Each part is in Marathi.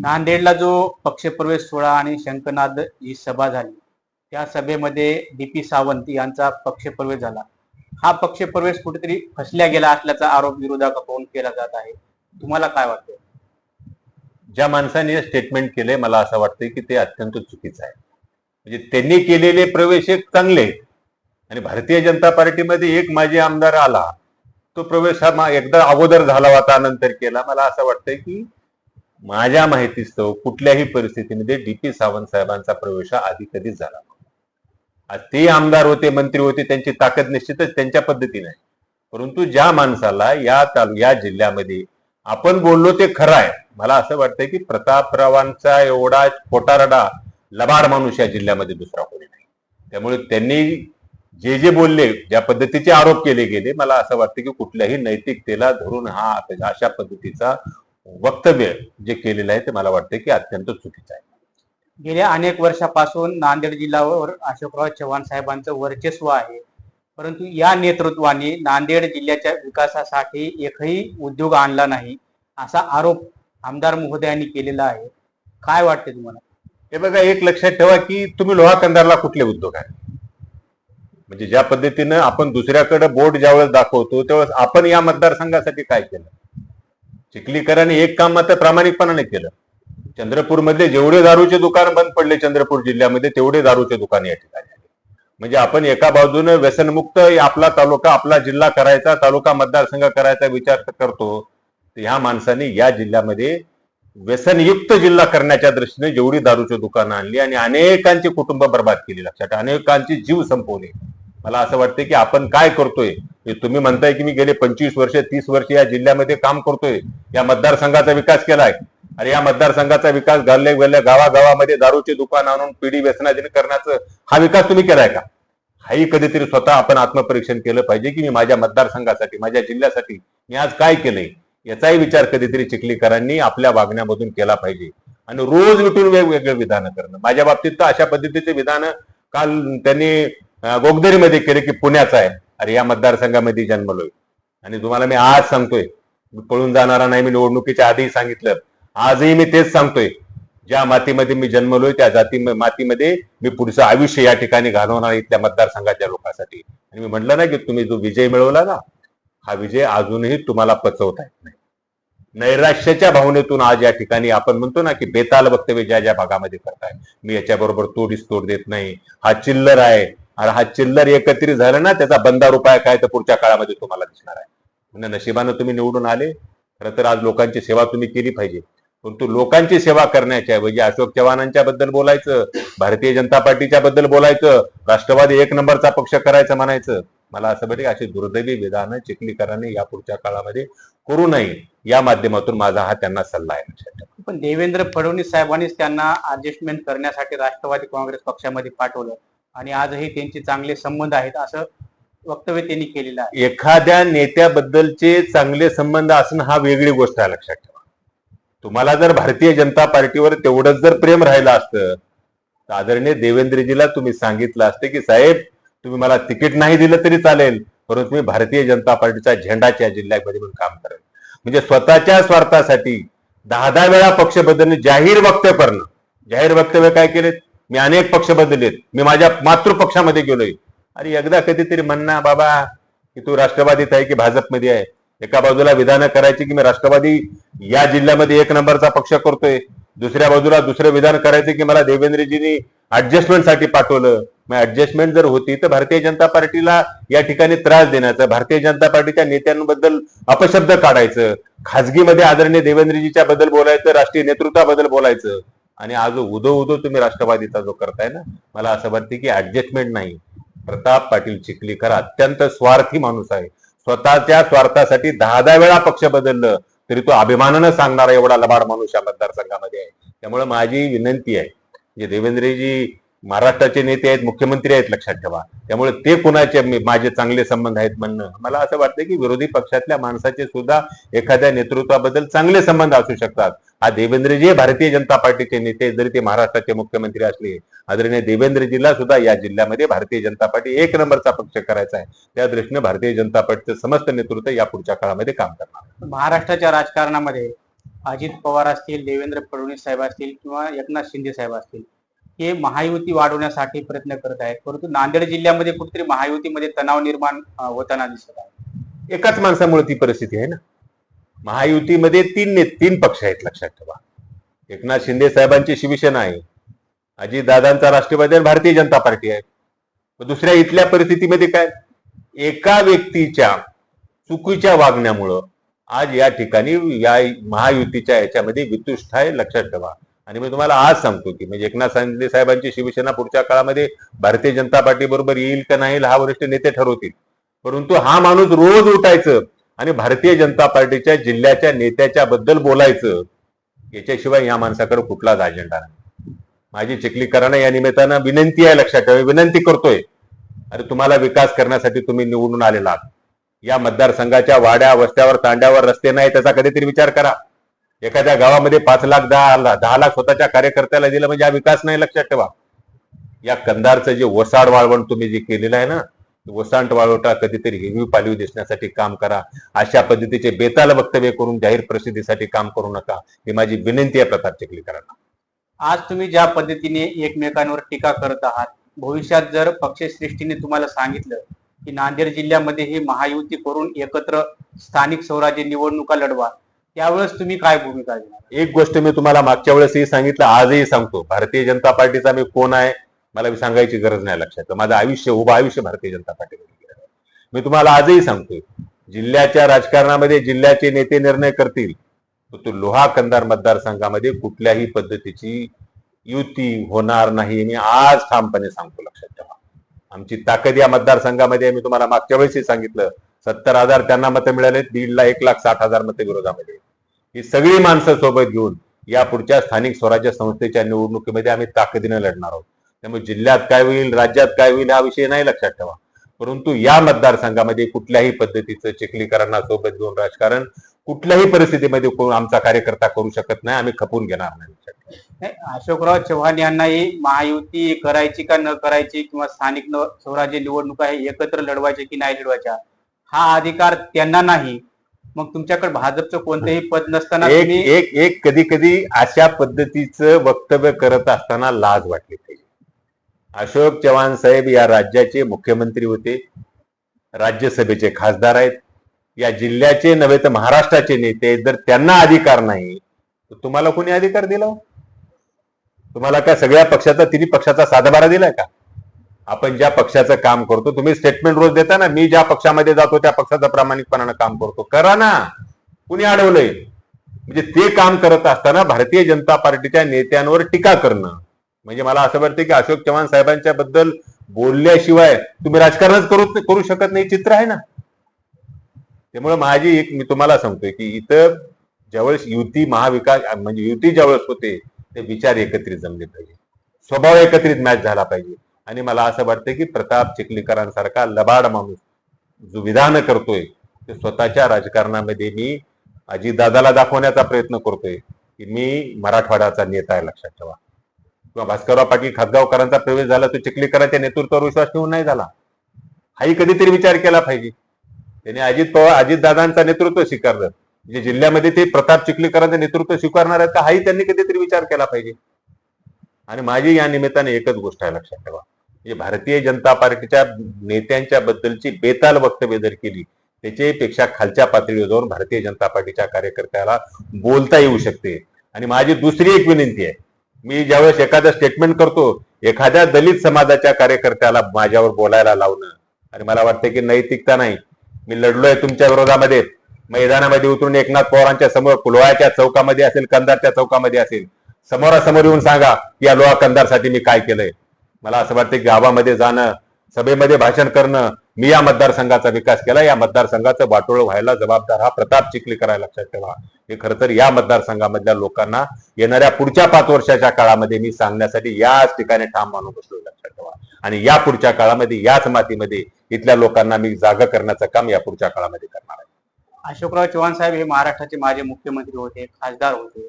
नांदेडला जो पक्षप्रवेश सोहळा आणि शंकनाद ही सभा झाली त्या सभेमध्ये डी पी सावंत यांचा पक्षप्रवेश झाला. हा पक्षप्रवेश कुठेतरी फसल्या गेला असल्याचा आरोप विरोधाकडून केला जात आहे. तुम्हाला काय वाटतं ज्या माणसाने स्टेटमेंट केले मला असं वाटतंय की ते अत्यंत चुकीचं आहे. म्हणजे त्यांनी केलेले प्रवेश एक चांगले आणि भारतीय जनता पार्टीमध्ये एक माजी आमदार आला तो प्रवेश हा एकदा अगोदर झाला होता नंतर केला. मला असं वाटतंय की माझ्या माहितीस्तव कुठल्याही परिस्थितीमध्ये डी पी सावंत साहेबांचा प्रवेश हा आधी कधीच झाला ते आमदार होते मंत्री होते त्यांची ताकद निश्चितच त्यांच्या पद्धतीने आहे. परंतु ज्या माणसाला या तालु या जिल्ह्यामध्ये आपण बोललो ते खरं आहे. मला असं वाटतं की प्रतापरावांचा एवढा कोटारडा लबाड माणूस या जिल्ह्यामध्ये दुसरा कोणी नाही. त्यामुळे त्यांनी जे जे बोलले ज्या पद्धतीचे आरोप केले गेले मला असं वाटतं की कुठल्याही नैतिकतेला धरून हा अशा पद्धतीचा वक्तव्य जे केलेलं आहे ते मला वाटतं की अत्यंत चुकीचं आहे. गेल्या अनेक वर्षापासून नांदेड जिल्ह्यावर अशोकराव चव्हाण साहेबांचं वर्चस्व आहे. परंतु या नेतृत्वाने नांदेड जिल्ह्याच्या विकासासाठी एकही उद्योग आणला नाही असा आरोप आमदार महोदयांनी केलेला आहे. काय वाटते तुम्हाला? हे बघा एक लक्षात ठेवा की तुम्ही लोहा कंदारला कुठले उद्योग आहे? म्हणजे ज्या पद्धतीनं आपण दुसऱ्याकडे बोर्ड ज्यावेळेस दाखवतो त्यावेळेस आपण या मतदारसंघासाठी काय केलं? चिखलीकरांनी एक काम मात्र प्रामाणिकपणाने केलं. चंद्रपूरमध्ये जेवढे दारूचे दुकान बंद पडले चंद्रपूर जिल्ह्यामध्ये तेवढे दारूचे दुकान या ठिकाणी आले. म्हणजे आपण एका बाजूने व्यसनमुक्त आपला तालुका आपला जिल्हा करायचा तालुका मतदारसंघ करायचा विचार करतो ह्या माणसाने या जिल्ह्यामध्ये व्यसनयुक्त जिल्हा करण्याच्या दृष्टीने जेवढी दारूची दुकानं आणली आणि अनेकांची कुटुंब बर्बाद केली लक्षात अनेकांची जीव संपवले. मला असं वाटतं की आपण काय करतोय तुम्ही म्हणताय की मी गेले पंचवीस वर्ष तीस वर्ष या जिल्ह्यामध्ये काम करतोय या मतदारसंघाचा विकास केलाय. अरे या मतदारसंघाचा विकास घालले गेल्या गावागावामध्ये दारूचे दुकान आणून पिढी व्यसनाधीन करण्याचं हा विकास तुम्ही केलाय का? हाही कधीतरी स्वतः आपण आत्मपरीक्षण केलं पाहिजे की मी माझ्या मतदारसंघासाठी माझ्या जिल्ह्यासाठी मी आज काय केलंय? याचाही विचार कधीतरी चिखलीकरांनी आपल्या वागण्यामधून केला पाहिजे. आणि रोज विटून वेगवेगळे विधानं करणं. माझ्या बाबतीत तर अशा पद्धतीचे विधानं काल त्यांनी गोगदरीमध्ये केले की पुण्याचा आहे. अरे या मतदारसंघामध्ये जन्मलोय आणि तुम्हाला मी आज सांगतोय पळून जाणारा नाही मी निवडणुकीच्या आधी सांगितलं. आजही मी तेच सांगतोय ज्या मातीमध्ये मी जन्मलोय त्या जाती मातीमध्ये मी पुढचं आयुष्य या ठिकाणी घालवणार आहे इथल्या मतदारसंघाच्या लोकांसाठी. आणि मी म्हटलं ना की तुम्ही जो विजय मिळवला ना हा विजय अजूनही तुम्हाला पचवता येत नाही. नैराश्याच्या भावनेतून आज या ठिकाणी आपण म्हणतो ना की बेताल वक्तव्य ज्या ज्या भागामध्ये करताय मी याच्याबरोबर तोडीस तोड देत नाही. हा चिल्लर आहे आणि हा चिल्लर एकत्रित झालं ना त्याचा बंदार उपाय काय तर पुढच्या काळामध्ये तुम्हाला दिसणार आहे. म्हणजे नशिबानं तुम्ही निवडून आले खरं तर आज लोकांची सेवा तुम्ही केली पाहिजे. परंतु लोकांची सेवा करण्याच्या ऐवजी अशोक चव्हाणांच्या बद्दल बोलायचं भारतीय जनता पार्टीच्या बद्दल बोलायचं राष्ट्रवादी एक नंबरचा पक्ष करायचं म्हणायचं मला असं वाटतं की अशी दुर्दैवी विधानं चिखलीकरांनी यापुढच्या काळामध्ये करू नये. या माध्यमातून माझा हा त्यांना सल्ला आहे. पण देवेंद्र फडणवीस साहेबांनीच त्यांना ऍडजस्टमेंट करण्यासाठी राष्ट्रवादी काँग्रेस पक्षामध्ये पाठवलं. आणि आजही त्यांचे चांगले संबंध आहेत असं वक्तव्य त्यांनी केलेलं आहे. एखाद्या नेत्याबद्दलचे चांगले संबंध असणं हा वेगळी गोष्ट आहे लक्षात ठेवा. तुम्हाला जर भारतीय जनता पार्टीवर तेवढंच जर प्रेम राहिलं असतं तर आदरणीय देवेंद्रजीला तुम्ही सांगितलं असतं की साहेब तुम्ही मला तिकीट नाही दिलं तरी चालेल परंतु मी भारतीय जनता पार्टीचा झेंडाच्या जिल्ह्यामध्ये पण काम करेल. म्हणजे स्वतःच्या स्वार्थासाठी दहा दहा वेळा पक्ष बदलणे जाहीर वक्तव्य करणं. जाहीर वक्तव्य काय केलेत? मी अनेक पक्ष बदललेत. मी माझ्या मातृपक्षामध्ये गेलोय. अरे एकदा कधीतरी म्हणणं बाबा की तू राष्ट्रवादीत आहे की भाजपमध्ये आहे? एका बाजूला विधानं करायची की मी राष्ट्रवादी या जिल्ह्यामध्ये एक नंबरचा पक्ष करतोय? दुसऱ्या बाजूला दुसरं विधान करायचं की मला देवेंद्रजींनी ऍडजस्टमेंटसाठी पाठवलं? मग ऍडजस्टमेंट जर होती तर भारतीय जनता पार्टीला या ठिकाणी त्रास देण्याचं भारतीय जनता पार्टीच्या नेत्यांबद्दल अपशब्द काढायचं खाजगीमध्ये आदरणीय देवेंद्रजीच्या बद्दल बोलायचं राष्ट्रीय नेतृत्वाबद्दल बोलायचं. आणि आज उदो उदो तुम्ही राष्ट्रवादीचा जो करताय ना मला असं वाटतं की ऍडजस्टमेंट नाही. प्रताप पाटील चिखलीकर अत्यंत स्वार्थी माणूस आहे. स्वतःच्या स्वार्थासाठी दहा दहा वेळा पक्ष बदललं तरी तो अभिमानानं सांगणारा एवढा लबाड माणूस या मतदारसंघामध्ये आहे. त्यामुळे माझी विनंती आहे जे देवेंद्रजी महाराष्ट्राचे नेते आहेत मुख्यमंत्री आहेत लक्षात ठेवा. त्यामुळे ते कुणाचे माझे चांगले संबंध आहेत म्हणणं. मला असं वाटतं की विरोधी पक्षातल्या माणसाचे सुद्धा एखाद्या नेतृत्वाबद्दल चांगले संबंध असू शकतात. हा देवेंद्रजी भारतीय जनता पार्टीचे नेते जरी ते महाराष्ट्राचे मुख्यमंत्री असले. आदरणीय देवेंद्रजीला सुद्धा या जिल्ह्यामध्ये भारतीय जनता पार्टी एक नंबरचा पक्ष करायचा आहे. त्या दृष्टीने भारतीय जनता पार्टीचं समस्त नेतृत्व या पुढच्या काळामध्ये काम करणार. महाराष्ट्राच्या राजकारणामध्ये अजित पवार असतील देवेंद्र फडणवीस साहेब असतील किंवा एकनाथ शिंदे साहेब असतील हे महायुती वाढवण्यासाठी प्रयत्न करत आहेत. परंतु नांदेड जिल्ह्यामध्ये कुठेतरी महायुतीमध्ये तणाव निर्माण होताना दिसत आहे. एकाच माणसामुळे ती परिस्थिती आहे ना? महायुतीमध्ये तीन ने तीन पक्ष आहेत लक्षात ठेवा. एकनाथ शिंदे साहेबांची शिवसेना आहे. अजितदादांचा राष्ट्रवादी आणि भारतीय जनता पार्टी आहे. दुसऱ्या इथल्या परिस्थितीमध्ये काय? एका व्यक्तीच्या चुकीच्या वागण्यामुळं आज या ठिकाणी या महायुतीच्या याच्यामध्ये वितुष्ट आहे लक्षात ठेवा. आणि मी तुम्हाला आज सांगतो की म्हणजे एकनाथ शिंदे साहेबांची शिवसेना पुढच्या काळामध्ये भारतीय जनता पार्टी बरोबर येईल का नाही हा वरिष्ठ नेते ठरवतील. परंतु हा माणूस रोज उठायचं आणि भारतीय जनता पार्टीच्या जिल्ह्याच्या नेत्याच्या बद्दल बोलायचं याच्याशिवाय या माणसाकडे कुठलाच अजेंडा नाही. माझी चिखलीकरांना या निमित्तानं विनंती आहे लक्षात ठेवा विनंती करतोय. अरे तुम्हाला विकास करण्यासाठी तुम्ही निवडून आलेला आहात. या मतदारसंघाच्या वाड्या वस्त्यावर तांड्यावर रस्ते नाही त्याचा कधीतरी विचार करा. एखाद्या गावामध्ये पाच लाख दहा लाख दहा लाख स्वतःच्या कार्यकर्त्याला दिलं म्हणजे हा विकास नाही लक्षात ठेवा. या कंदारचं जे वसाड वाळवण तुम्ही जे केलेलं आहे ना वसांट वाळवटा कधीतरी हिरवी पालवी दिसण्यासाठी काम करा. अशा पद्धतीचे बेताल वक्तव्य करून जाहीर प्रसिद्धीसाठी काम करू नका. ही माझी विनंती आहे प्रताप चिखलीकरांना आज तुम्ही ज्या पद्धतीने एकमेकांवर टीका करत आहात भविष्यात जर पक्षश्रेष्ठीने तुम्हाला सांगितलं की नांदेड जिल्ह्यामध्ये ही महायुती करून एकत्र स्थानिक स्वराज्य निवडणुका लढवा त्यावेळेस तुम्ही काय भूमिका घेणार? एक गोष्ट मी तुम्हाला मागच्या वेळेसही सांगितलं आजही सांगतो भारतीय जनता पार्टीचा मी कोण आहे मला सांगायची गरज नाही लक्षात. माझं आयुष्य उभं आयुष्य भारतीय जनता पार्टीमध्ये मी तुम्हाला आजही सांगतोय जिल्ह्याच्या राजकारणामध्ये जिल्ह्याचे नेते निर्णय करतील तो लोहा कंदार मतदारसंघामध्ये कुठल्याही पद्धतीची युती होणार नाही मी आज ठामपणे सांगतो लक्षात ठेवा. आमची ताकद या मतदारसंघामध्ये मी तुम्हाला मागच्या वेळेसही सांगितलं सत्तर हजार त्यांना मतं मिळाले दीडला एक लाख साठ हजार मते विरोधामध्ये. ही सगळी माणसं सोबत घेऊन या पुढच्या स्थानिक स्वराज्य संस्थेच्या निवडणुकीमध्ये आम्ही ताकदीने लढणार आहोत. त्यामुळे जिल्ह्यात काय होईल राज्यात काय होईल हा विषय नाही लक्षात ठेवा. परंतु या मतदारसंघामध्ये कुठल्याही पद्धतीचं चिखलीकरांना सोबत घेऊन राजकारण कुठल्याही परिस्थितीमध्ये कोण आमचा कार्यकर्ता करू शकत नाही आम्ही खपून घेणार नाही. अशोकराव चव्हाण यांनाही महायुती करायची का न करायची किंवा स्थानिक स्वराज्य निवडणुका हे एकत्र लढवायचे की नाही लढवायच्या? हा अधिकार त्यांना नाही. मग तुमच्याकडे भाजपचं कोणतेही पद नसताना एक एक एक कधी कधी अशा पद्धतीचं वक्तव्य करत असताना लाज वाटली पाहिजे. अशोक चव्हाण साहेब या राज्याचे मुख्यमंत्री होते. राज्यसभेचे खासदार आहेत. या जिल्ह्याचे नव्हे तर महाराष्ट्राचे नेते. जर त्यांना अधिकार नाही तर तुम्हाला कोणी अधिकार दिला हो? तुम्हाला काय सगळ्या पक्षाचा तिन्ही पक्षाचा सातबारा दिलाय का? आपण ज्या पक्षाचं काम करतो तुम्ही स्टेटमेंट रोज देता ना मी ज्या पक्षामध्ये जातो त्या पक्षाचं प्रामाणिकपणानं काम करतो. करा ना. कुणी अडवलंय? म्हणजे ते काम करत असताना भारतीय जनता पार्टीच्या नेत्यांवर टीका करणं. म्हणजे मला असं वाटतं की अशोक चव्हाण साहेबांच्या बद्दल बोलल्याशिवाय तुम्ही राजकारणच करू करू शकत नाही. चित्र आहे ना. त्यामुळे माझी एक मी तुम्हाला सांगतोय की इथं ज्यावेळेस युती महाविकास म्हणजे युती ज्यावेळेस होते ते विचार एकत्रित जमले पाहिजे. स्वभाव एकत्रित मॅच झाला पाहिजे. आणि मला असं वाटतं की प्रताप चिखलीकरांसारखा लबाड माणूस जो विधान करतोय ते स्वतःच्या राजकारणामध्ये मी अजितदादाला दाखवण्याचा प्रयत्न करतोय की मी मराठवाड्याचा नेता आहे लक्षात ठेवा. किंवा भास्करराव पाटील खासगावकरांचा प्रवेश झाला तो चिखलीकरांच्या नेतृत्वावर विश्वास ठेवून नाही झाला. हाही कधीतरी विचार केला पाहिजे. त्याने अजित पवार अजितदादांचा नेतृत्व स्वीकारलं. म्हणजे जिल्ह्यामध्ये ते प्रताप चिखलीकरांचं नेतृत्व स्वीकारणार आहेत का हाही त्यांनी कधीतरी विचार केला पाहिजे. आणि माझी या निमित्ताने एकच गोष्ट आहे लक्षात ठेवा. म्हणजे भारतीय जनता पार्टीच्या नेत्यांच्या बद्दलची बेताल वक्तव्य जर केली त्याच्यापेक्षा खालच्या पातळीवर जाऊन भारतीय जनता पार्टीच्या कार्यकर्त्याला बोलता येऊ शकते. आणि माझी दुसरी एक विनंती आहे मी ज्यावेळेस एखादं स्टेटमेंट करतो एखाद्या दलित समाजाच्या कार्यकर्त्याला माझ्यावर बोलायला लावणं आणि मला वाटतं की नैतिकता नाही. मी लढलोय तुमच्या विरोधामध्ये. मैदानामध्ये उतरून एकनाथ पवारांच्या समोर पुलवायाच्या चौकामध्ये असेल कंदारच्या चौकामध्ये असेल समोरासमोर येऊन सांगा की या लोहा कंदारसाठी मी काय केलंय? मला असं वाटतं की गावामध्ये जाणं सभेमध्ये भाषण करणं मी या मतदारसंघाचा विकास केला या मतदारसंघाचं वाटोळ व्हायला जबाबदार हा प्रताप चिखली करायला लक्षात ठेवा. हे खरं तर या मतदारसंघामधल्या लोकांना येणाऱ्या पुढच्या पाच वर्षाच्या काळामध्ये मी सांगण्यासाठी याच ठिकाणी ठाम मानून बसलो लक्षात ठेवा. आणि या पुढच्या काळामध्ये याच मातीमध्ये इथल्या लोकांना मी जागा करण्याचं काम या पुढच्या काळामध्ये करणार आहे. अशोकराव चव्हाण साहेब हे महाराष्ट्राचे माजी मुख्यमंत्री होते खासदार होते.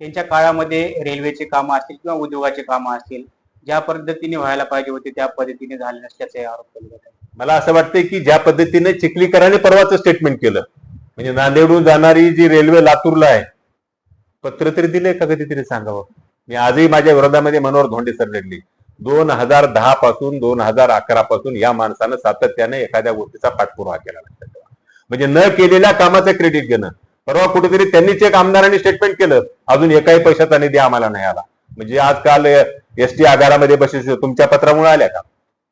त्यांच्या काळामध्ये रेल्वेचे कामं असतील किंवा उद्योगाचे कामं असतील ज्या पद्धतीने व्हायला पाहिजे होते त्या पद्धतीने झाले नसल्याचे आरोप केले जातात मला असं वाटतंय की ज्या पद्धतीने चिखलीकरांनी परवाचं स्टेटमेंट केलं म्हणजे नांदेडहून जाणारी जी रेल्वे लातूरला आहे पत्र तरी दिले का कधी तरी सांगावं? मी आजही माझ्या विरोधामध्ये मनोहर धोंडे सर लढली दोन हजार दहा पासून दोन हजार अकरा पासून या माणसानं सातत्याने एखाद्या गोष्टीचा पाठपुरावा केला म्हणजे न केलेल्या कामाचं क्रेडिट घेणं परवा कुठेतरी त्यांनीच एक आमदारांनी स्टेटमेंट केलं अजून एकाही पैशाचा निधी आम्हाला नाही आला. म्हणजे आजकाल एस टी आगारामध्ये बसेस तुमच्या पत्रामुळे आल्या का?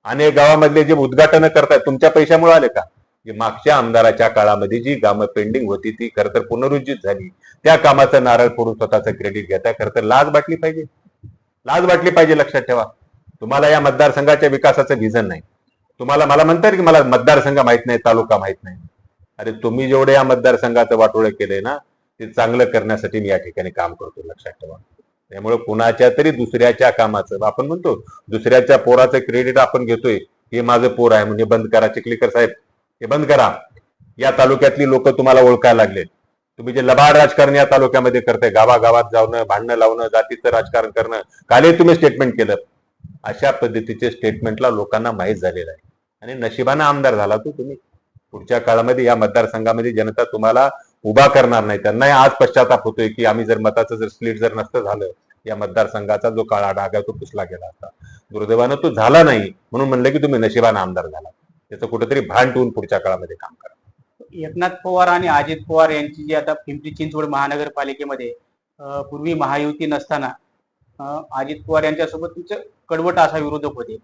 अनेक गावामधले जे उद्घाटन करतायत तुमच्या पैशामुळे आले का? मागच्या आमदाराच्या काळामध्ये जी कामं पेंडिंग होती ती खरं तर पुनरुज्जित झाली. त्या कामाचं नारळ फोडून स्वतःचं क्रेडिट घेताय खरं तर लाज वाटली पाहिजे. लाज वाटली पाहिजे लक्षात ठेवा. तुम्हाला या मतदारसंघाच्या विकासाचं व्हिजन नाही. तुम्हाला मला म्हणतात की मला मतदारसंघ माहीत नाही तालुका माहीत नाही. अरे तुम्ही जेवढे या मतदारसंघाचं वाटोळे केले ना ते चांगलं करण्यासाठी मी या ठिकाणी काम करतो लक्षात ठेवा. त्यामुळे कुणाच्या तरी दुसऱ्याच्या कामाचं आपण म्हणतो दुसऱ्याच्या पोराचं क्रेडिट आपण घेतोय हे माझं पोर आहे म्हणजे बंद करा चिखलीकर साहेब. हे बंद करा. या तालुक्यातली लोक तुम्हाला ओळखायला लागलेत. तुम्ही जे लबाड राजकारण या तालुक्यामध्ये करताय गावागावात जाणं भांडणं लावणं जातीचं राजकारण करणं कालही तुम्ही स्टेटमेंट केलं. अशा पद्धतीचे स्टेटमेंटला लोकांना माहीत झालेलं आहे. आणि नशिबानं आमदार झाला तो तुम्ही. पुढच्या काळामध्ये या मतदारसंघामध्ये जनता तुम्हाला उभा करणार नाही. त्यांनाही आज पश्चाताप होतोय की आम्ही जर मताचं जर स्प्लिट जर नसतं झालं या मतदारसंघाचा जो काळा डागा तो पुसला गेला होता. दुर्दैवानं तो झाला नाही म्हणून म्हणलं की तुम्ही नशिबानं आमदार झाला. त्याचं कुठेतरी भान ठेवून पुढच्या काळामध्ये काम करा. एकनाथ पवार आणि अजित पवार यांची जी आता पिंपरी चिंचवड महानगरपालिकेमध्ये पूर्वी महायुती नसताना अजित पवार यांच्यासोबत तुमचं कडवट असा विरोधक होते.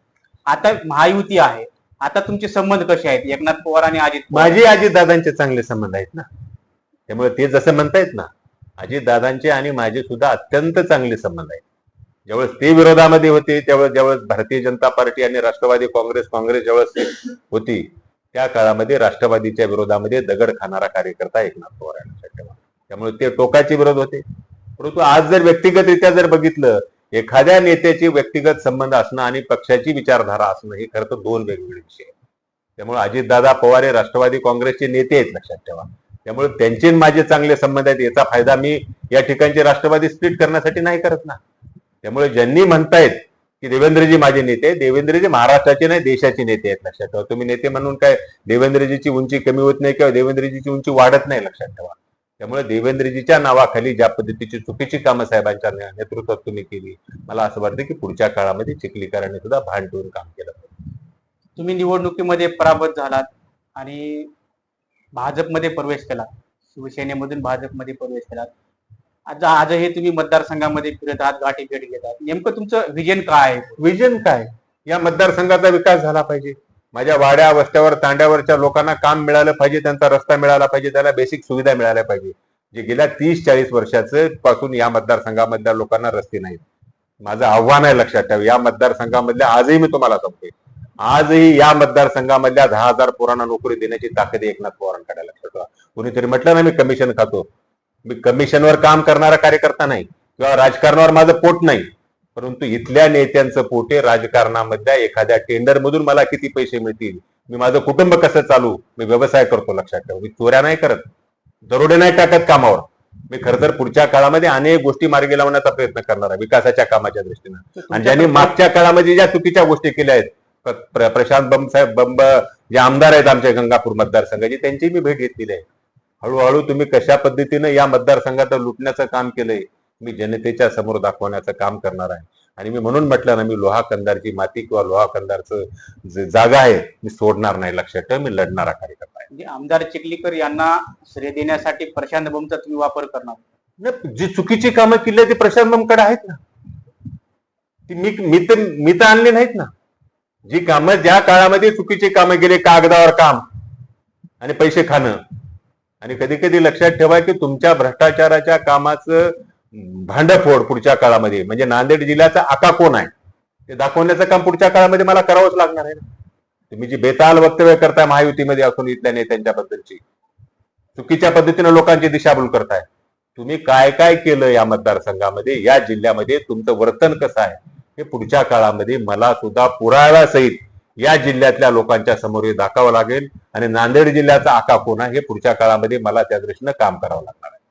आता महायुती आहे. आता तुमचे संबंध कसे आहेत? एकनाथ पवार आणि अजित पवार. माझे अजितदादांचे चांगले संबंध आहेत ना. त्यामुळे ते जसं म्हणतायत ना अजितदादांचे आणि माझे सुद्धा अत्यंत चांगले संबंध आहेत. ज्यावेळेस ते विरोधामध्ये होते त्यावेळेस ज्यावेळेस भारतीय जनता पार्टी आणि राष्ट्रवादी काँग्रेस काँग्रेस ज्यावेळेस होती त्या काळामध्ये राष्ट्रवादीच्या विरोधामध्ये दगड खाणारा कार्यकर्ता एकनाथ पवार यांना त्यामुळे ते टोकाचे विरोध होते. परंतु आज जर व्यक्तिगतरित्या जर बघितलं एखाद्या नेत्याचे व्यक्तिगत संबंध असणं आणि पक्षाची विचारधारा असणं हे खरं तर दोन वेगवेगळे विषय आहेत. त्यामुळे अजितदादा पवार हे राष्ट्रवादी काँग्रेसचे नेते आहेत लक्षात ठेवा. त्यामुळे त्यांचे माझे चांगले संबंध आहेत याचा फायदा मी या ठिकाणचे राष्ट्रवादी स्प्लिट करण्यासाठी नाही करत ना. त्यामुळे ज्यांनी म्हणतायत की देवेंद्रजी माझे नेते देवेंद्रजी महाराष्ट्राचे नाही देशाचे नेते आहेत लक्षात ठेवा. तुम्ही नेते म्हणून काय देवेंद्रजीची उंची कमी होत नाही किंवा देवेंद्रजीची उंची वाढत नाही लक्षात ठेवा. त्यामुळे देवेंद्रजीच्या नावाखाली ज्या पद्धतीची चुकीची कामं साहेबांच्या नेतृत्वात तुम्ही केली मला असं वाटतं की पुढच्या काळामध्ये चिखलीकरांनी सुद्धा भान ठेवून काम केलं. तुम्ही निवडणुकीमध्ये पराभूत झालात आणि भाजपमध्ये प्रवेश केला. शिवसेनेमधून भाजपमध्ये प्रवेश केला. आज आजही तुम्ही मतदारसंघामध्ये फिरत आहात गाठी भेट घेतात नेमकं तुमचं विजन काय आहे? विजन काय? या मतदारसंघाचा विकास झाला पाहिजे. माझ्या वाड्या वस्त्यावर तांड्यावरच्या लोकांना काम मिळालं पाहिजे त्यांचा रस्ता मिळाला पाहिजे त्याला बेसिक सुविधा मिळाल्या पाहिजे. जे गेल्या तीस चाळीस वर्षाचं पासून या मतदारसंघामधल्या लोकांना रस्ते नाहीत. माझं आव्हान आहे लक्षात ठेवा. या मतदारसंघामधल्या आजही मी तुम्हाला सांगतोय. आजही या मतदारसंघामधल्या दहा हजार पोरांना नोकरी देण्याची ताकद एकनाथ पवारांकडे लक्षात ठेवा. कोणीतरी म्हटलं ना मी कमिशन खातो. मी कमिशनवर काम करणारा कार्यकर्ता नाही. किंवा राजकारणावर माझं पोट नाही. परंतु इथल्या नेत्यांचं पोटे राजकारणामधल्या एखाद्या टेंडर मधून मला किती पैसे मिळतील? मी माझं कुटुंब कसं चालू? मी व्यवसाय करतो लक्षात ठेवा. मी चोऱ्या नाही करत. दरोडे नाही टाकत कामावर. मी खरं तर पुढच्या काळामध्ये अनेक गोष्टी मार्गी लावण्याचा प्रयत्न करणार आहे विकासाच्या कामाच्या दृष्टीनं. आणि ज्यांनी मागच्या काळामध्ये ज्या चुकीच्या गोष्टी केल्या आहेत प्र- प्र- प्रशांत बंब साहेब बंब जे आमदार आहेत आमच्या गंगापूर मतदारसंघाचे त्यांची मी भेट घेतलेली आहे. हळूहळू तुम्ही कशा पद्धतीनं या मतदारसंघात लुटण्याचं काम केलंय मी जनतेच्या समोर दाखवण्याचं काम करणार आहे. आणि मी म्हणून म्हटलं ना मी लोहा कंदारची माती किंवा लोहा कंदारचं जे जागा आहे मी सोडणार नाही लक्षात ठेवा मी लढणारा कार्यकर्ता आहे. म्हणजे आमदार चिखलीकर यांना श्रेय देण्यासाठी प्रशांत बंबचा तुम्ही वापर करणार. नाही, जी चुकीची कामं केली ती प्रशांत बंबकडे आहेत ना. ती मी मी तर मी तर आणली नाहीत ना. जी कामं ज्या काळामध्ये चुकीची कामं केली कागदावर काम आणि पैसे खाणं. आणि कधी कधी लक्षात ठेवा की तुमच्या भ्रष्टाचाराच्या कामाचं भांडफोड पुढच्या काळामध्ये. म्हणजे नांदेड जिल्ह्याचा आका कोण आहे? ते दाखवण्याचं काम पुढच्या काळामध्ये मला करावंच लागणार आहे ना. तुम्ही जी बेताल वक्तव्य करताय महायुतीमध्ये असून इथल्या नेत्यांच्याबद्दलची चुकीच्या पद्धतीने लोकांची दिशाभूल करताय. तुम्ही काय काय केलं या मतदारसंघामध्ये? या जिल्ह्यामध्ये तुमचं वर्तन कसं आहे? हे पुढच्या काळामध्ये मला सुद्धा पुराव्यासहित या जिल्ह्यातल्या लोकांच्या समोर हे दाखवावं लागेल. आणि नांदेड जिल्ह्याचा आका कोण आहे? हे पुढच्या काळामध्ये मला त्या दृष्टीनं काम करावं लागणार आहे.